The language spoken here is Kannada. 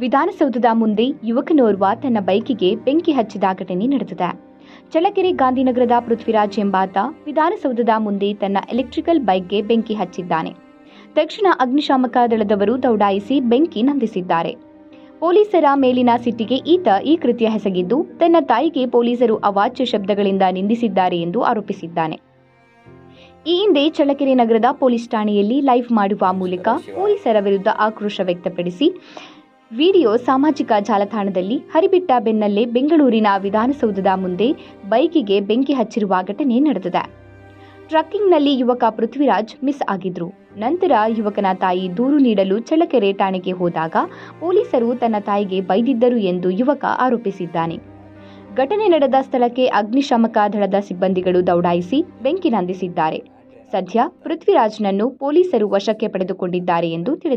ವಿಧಾನಸೌಧದ ಮುಂದೆ ಯುವಕನೋರ್ವ ತನ್ನ ಬೈಕಿಗೆ ಬೆಂಕಿ ಹಚ್ಚಿದ ಘಟನೆ ನಡೆದಿದೆ. ಚಳ್ಳಕೆರೆ ಗಾಂಧಿನಗರದ ಪೃಥ್ವಿರಾಜ್ ಎಂಬಾತ ವಿಧಾನಸೌಧದ ಮುಂದೆ ತನ್ನ ಎಲೆಕ್ಟ್ರಿಕಲ್ ಬೈಕ್ಗೆ ಬೆಂಕಿ ಹಚ್ಚಿದ್ದಾನೆ. ತಕ್ಷಣ ಅಗ್ನಿಶಾಮಕ ದಳದವರು ದೌಡಾಯಿಸಿ ಬೆಂಕಿ ನಂದಿಸಿದ್ದಾರೆ. ಪೊಲೀಸರ ಮೇಲಿನ ಸಿಟ್ಟಿಗೆ ಈತ ಈ ಕೃತ್ಯ ಹೆಸಗಿದ್ದು ತನ್ನ ತಾಯಿಗೆ ಪೊಲೀಸರು ಅವಾಚ್ಯ ಶಬ್ದಗಳಿಂದ ನಿಂದಿಸಿದ್ದಾರೆ ಎಂದು ಆರೋಪಿಸಿದ್ದಾನೆ. ಈ ಹಿಂದೆ ಚಳ್ಳಕೆರೆ ನಗರದ ಪೊಲೀಸ್ ಠಾಣೆಯಲ್ಲಿ ಲೈವ್ ಮಾಡುವ ಮೂಲಕ ಪೊಲೀಸರ ವಿರುದ್ಧ ಆಕ್ರೋಶ ವ್ಯಕ್ತಪಡಿಸಿ ವಿಡಿಯೋ ಸಾಮಾಜಿಕ ಜಾಲತಾಣದಲ್ಲಿ ಹರಿಬಿಟ್ಟ ಬೆನ್ನಲ್ಲೇ ಬೆಂಗಳೂರಿನ ವಿಧಾನಸೌಧದ ಮುಂದೆ ಬೈಕಿಗೆ ಬೆಂಕಿ ಹಚ್ಚಿರುವ ಘಟನೆ ನಡೆದಿದೆ. ಟ್ರಕ್ಕಿಂಗ್ನಲ್ಲಿ ಯುವಕ ಪೃಥ್ವಿರಾಜ್ ಮಿಸ್ ಆಗಿದ್ರು. ನಂತರ ಯುವಕನ ತಾಯಿ ದೂರು ನೀಡಲು ಚಳ್ಳಕೆರೆ ಠಾಣೆಗೆ ಹೋದಾಗ ಪೊಲೀಸರು ತನ್ನ ತಾಯಿಗೆ ಬೈದಿದ್ದರು ಎಂದು ಯುವಕ ಆರೋಪಿಸಿದ್ದಾನೆ. ಘಟನೆ ನಡೆದ ಸ್ಥಳಕ್ಕೆ ಅಗ್ನಿಶಾಮಕ ದಳದ ಸಿಬ್ಬಂದಿಗಳು ದೌಡಾಯಿಸಿ ಬೆಂಕಿ ನಂದಿಸಿದ್ದಾರೆ. ಸದ್ಯ ಪೃಥ್ವಿರಾಜ್ನನ್ನು ಪೊಲೀಸರು ವಶಕ್ಕೆ ಪಡೆದುಕೊಂಡಿದ್ದಾರೆ ಎಂದು ತಿಳಿದು